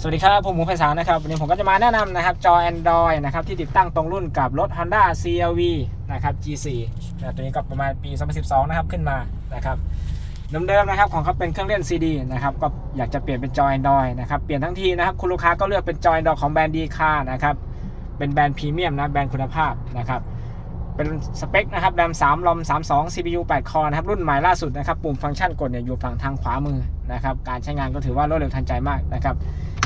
สวัสดีครับ ผมหมูไพศาลนะครับ วันนี้ผมก็จะมาแนะนำนะครับ จอ Android นะครับ ที่ติดตั้งตรงรุ่นกับรถ Honda CRV นะครับ G4 นะตัวนี้ก็ประมาณปี 2012 นะครับ ขึ้นมานะครับเดิมๆนะครับ ของเขาเป็นเครื่องเล่น CD นะครับ ก็อยากจะเปลี่ยนเป็นจอ Android นะครับ เปลี่ยนทั้งทีนะครับ คุณลูกค้าก็เลือกเป็นจอ Android ของแบรนด์ดีคานะครับ เป็นแบรนด์พรีเมียมนะ แบรนด์คุณภาพนะครับ เป็นสเปคนะครับแรม3ลอม32 CPU 8 คอนะครับ รุ่นใหม่ล่าสุดนะครับ ปุ่มฟังก์ชันกดเนี่ยอยู่ฝั่งทางขวามือนะครับ การใช้งานก็ถือว่ารวดเร็วทันใจมากนะครับ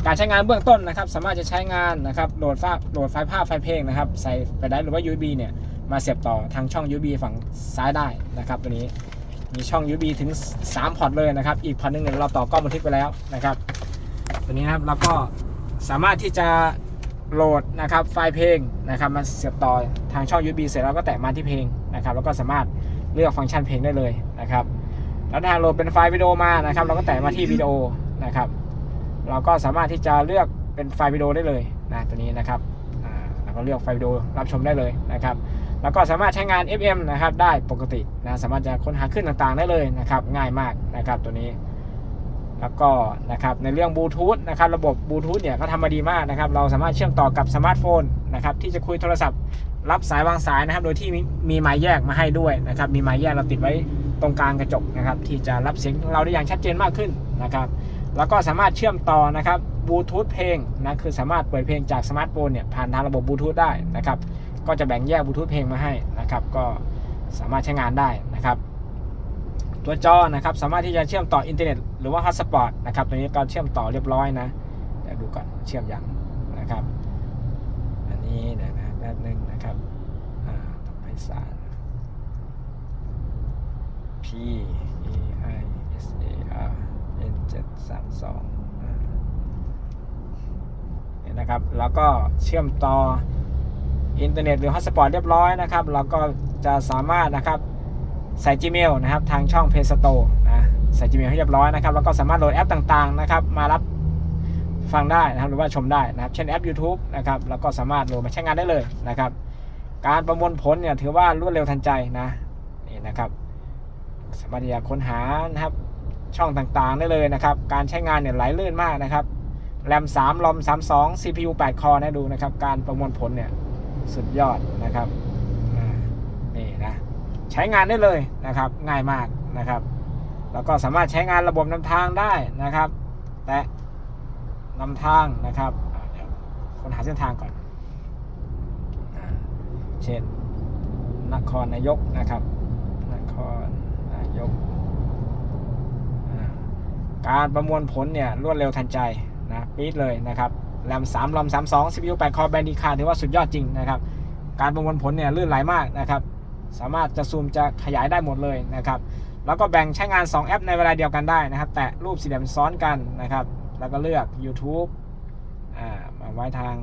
การใช้งานเบื้องต้นนะครับ สามารถจะใช้งานนะครับโหลดภาพโหลดไฟล์ภาพไฟล์เพลงนะครับ ใส่ไปได้หรือว่า USB เนี่ยมาเสียบต่อทางช่อง USB ฝั่งซ้ายได้นะครับตัวนี้มีช่อง USB ถึง 3 พอร์ตเลยนะครับ อีกพอร์ตหนึงเนี่ยเราต่อกล้องบันทึกไปแล้วนะครับ ตัวนี้นะครับเราก็สามารถที่จะโหลดนะครับไฟล์เพลงนะครับมาเสียบต่อทางช่อง USB เสร็จแล้วก็แตะมาที่เพลงนะครับ แล้วก็สามารถเลือกฟังก์ชันเพลงได้เลยนะครับ แล้วถ้าโหลดเป็นไฟล์วิดีโอมานะครับ เราก็แตะมาที่วิดีโอนะครับ เราก็สามารถที่จะเลือกเป็นไฟล์วิดีโอได้เลยนะตัวนี้นะครับเราก็เลือกไฟล์วิดีโอรับชมได้เลยนะครับแล้วก็สามารถใช้งาน FM นะครับได้ปกตินะสามารถจะค้นหาขึ้นต่างๆได้เลยนะครับง่ายมากนะครับตัวนี้ แล้วก็นะครับในเรื่องบลูทูธนะครับระบบบลูทูธเนี่ยก็ทำมาดีมากนะครับเราสามารถเชื่อมต่อกับสมาร์ทโฟนนะครับที่จะคุยโทรศัพท์ รับสายวางสายนะครับ โดยที่มีมีไม้แยกมาให้ด้วยนะครับมีไม้แยกเราติดไว้ตรงกลางกระจกนะครับที่จะรับเสียงเราได้อย่างชัดเจนมากขึ้นนะครับ แล้วก็สามารถเชื่อมต่อนะครับบลูทูธเพลงนะคือสามารถเปิดเพลงจากสมาร์ทโฟนเนี่ยผ่านทางระบบบลูทูธได้นะครับก็จะแบ่งแยกบลูทูธเพลงมาให้นะครับก็สามารถใช้งานได้นะครับตัวจอนะครับสามารถที่จะเชื่อมต่ออินเทอร์เน็ตหรือว่าฮอตสปอตนะครับตัวนี้ก็เชื่อมต่อเรียบร้อยนะเดี๋ยวดูก่อนเชื่อมยังนะครับ อันนี้เดี๋ยวนะแป๊บนึงนะครับอ่าต่อไปสาร P E I S A R N 7 3 2เนี่ยนะครับ แล้วก็เชื่อมต่ออินเทอร์เน็ตหรือฮอตสปอตเรียบร้อยนะครับ เราก็จะสามารถนะครับใส่ Gmail นะครับ ทางช่อง Play Store นะใส่ Gmail ให้เรียบร้อยนะครับ แล้วก็สามารถโหลดแอปต่างๆนะครับ มารับฟังได้นะครับ หรือว่าชมได้นะครับ เช่นแอป YouTube นะครับ แล้วก็สามารถโหลดมาใช้งานได้เลยนะครับ การประมวลผลเนี่ยถือว่ารวดเร็วทันใจนะนี่นะครับ สามารถที่จะค้นหานะครับ ช่องต่างๆได้เลยนะครับ การใช้งานเนี่ยไหลลื่นมากนะครับแรม3ลอม32 CPU 8 คอนะดูนะครับ การประมวลผลเนี่ยสุดยอดนะครับนี่นะใช้งานได้เลยนะครับ ง่ายมากนะครับ แล้วก็สามารถใช้งานระบบนำทางได้นะครับ แต่นำทางนะครับเดี๋ยวคนหาเส้นทางก่อนเช่นนครนายกนะครับ นครนายก การประมวลผลเนี่ยรวดเร็วทันใจนะปี๊ดเลยนะครับแรม3ลอม32 CPU 8 คอแบนดีคาถือว่าสุดยอดจริงนะครับ การประมวลผลเนี่ยลื่นไหลมากนะครับ สามารถจะซูมจะขยายได้หมดเลยนะครับ แล้วก็แบ่งใช้งาน 2 แอปในเวลาเดียวกันได้นะครับ แตะรูปสี่เหลี่ยมซ้อนกันนะครับ แล้วก็เลือก YouTube อ่ามาไว้ทาง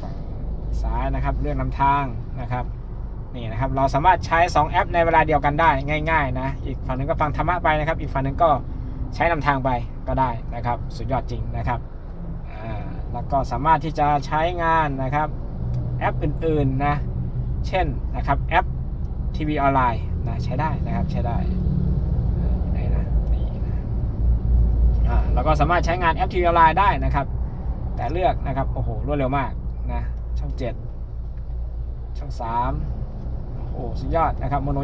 ฝั่งซ้ายนะครับ เลือกนำทางนะครับ นี่นะครับเราสามารถใช้ 2 แอปในเวลาเดียวกันได้ง่าย ๆ นะ อีกฝั่งหนึงก็ฟังธรรมะไปนะครับ อีกฝั่งหนึงก็ใช้นำทางไปก็ได้นะครับ สุดยอดจริงนะครับแล้วก็สามารถที่จะใช้งานนะครับแอปอื่นๆนะเช่นนะครับแอปทีวีออนไลน์นะใช้ได้นะครับใช้ได้เอ่ออยู่ไหนนะนี่นะอ่าแล้วก็สามารถใช้งานแอปทีวีออนไลน์ได้นะครับ แต่เลือกนะครับโอ้โหรวดเร็วมากนะช่อง 7 ช่อง 3 โอ้สุดยอดนะครับโมโน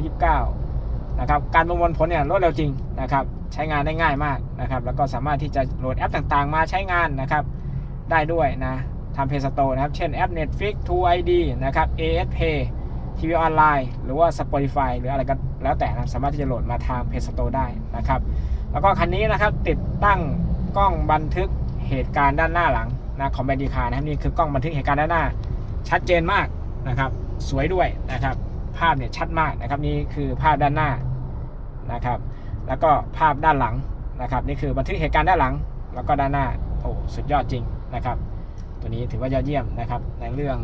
29นะครับการประมวลผลเนี่ยรวดเร็วจริงนะครับใช้งานได้ง่ายมากนะครับแล้วก็สามารถที่จะโหลดแอปต่างๆ มาใช้งานนะครับได้ด้วยนะทำเพย์สโตนะครับ เช่นแอป Netflix 2 ID นะครับ AS Pay ทีวีออนไลน์หรือว่า Spotify หรืออะไรก็แล้วแต่นะสามารถที่จะโหลดมาทาง Play Store ได้นะครับ แล้วก็คันนี้นะครับติดตั้งกล้องบันทึกเหตุการณ์ด้านหน้าหลังนะของแบรนดีคานะครับนี่คือกล้องบันทึกเหตุการณ์ด้านหน้า ชัดเจนมากนะครับ สวยด้วยนะครับ ภาพเนี่ยชัดมากนะครับนี่คือภาพด้านหน้านะครับ แล้วก็ภาพด้านหลังนะครับ นี่คือบันทึกเหตุการณ์ด้านหลัง แล้วก็ด้านหน้าโอ้สุดยอดจริงนะครับ ตัวนี้ถือว่ายอดเยี่ยมนะครับ ในเรื่อง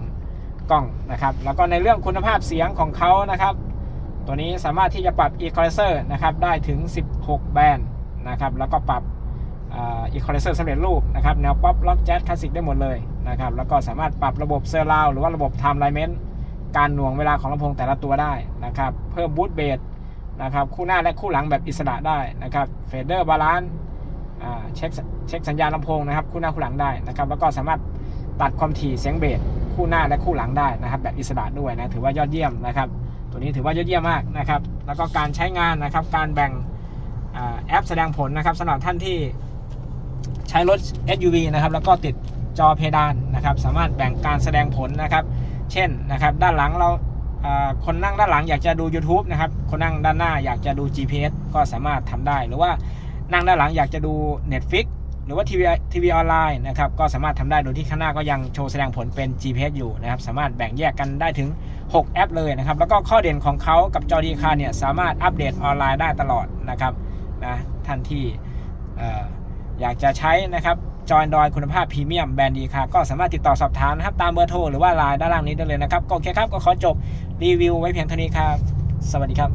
กล้องนะครับ แล้วก็ในเรื่องคุณภาพเสียงของเขานะครับ ตัวนี้สามารถที่จะปรับ equalizer นะครับได้ถึง 16 แบนด์นะครับ แล้วก็ปรับอ่า equalizer สำเร็จรูปนะครับแนวป๊อปล็อกแจ๊สคลาสสิกได้หมดเลยนะครับแล้วก็สามารถปรับระบบเซอร์ราวหรือว่าระบบ time alignment การหน่วงเวลาของลำโพงแต่ละตัวได้นะครับ เพิ่มบูทเบสนะครับคู่หน้าและคู่หลังแบบอิสระได้นะครับเฟเดอร์บาลานซ์อ่าเช็คเช็คสัญญาณลำโพงนะครับคู่หน้าคู่หลังได้นะครับแล้วก็สามารถตัดความถี่เสียงเบสคู่หน้าและคู่หลังได้นะครับ แบบอิสระด้วยนะถือว่ายอดเยี่ยมนะครับ ตัวนี้ถือว่ายอดเยี่ยมมากนะครับ แล้วก็การใช้งานนะครับการแบ่งอ่าแอปแสดงผลนะครับสำหรับท่านที่ใช้รถ SUV นะครับแล้วก็ติดจอเพดานนะครับ สามารถแบ่งการแสดงผลนะครับ เช่นนะครับ ด้านหลังเราคนนั่งด้านหลังอยากจะดู YouTube นะครับ คนนั่งด้านหน้าอยากจะดู GPS ก็สามารถทำได้ หรือว่านั่งด้านหลังอยากจะดู Netflix หรือว่าทีวีทีวีออนไลน์นะครับ ก็สามารถทำได้ โดยที่ข้างหน้าก็ยังโชว์แสดงผลเป็น GPS อยู่นะครับ สามารถแบ่งแยกกันได้ถึง 6 แอปเลยนะครับ แล้วก็ข้อเด่นของเขากับจอดีคาเนี่ยสามารถอัปเดตออนไลน์ได้ตลอดนะครับนะท่านที่อยากจะใช้นะครับ จอยดอยคุณภาพพรีเมียมแบรนด์ดีคาก็สามารถติดต่อสอบถามนะครับตามเบอร์โทรหรือว่าไลน์ด้านล่างนี้ได้เลยนะครับก็โอเคครับก็ขอจบรีวิวไว้เพียงเท่านี้ครับ สวัสดีครับ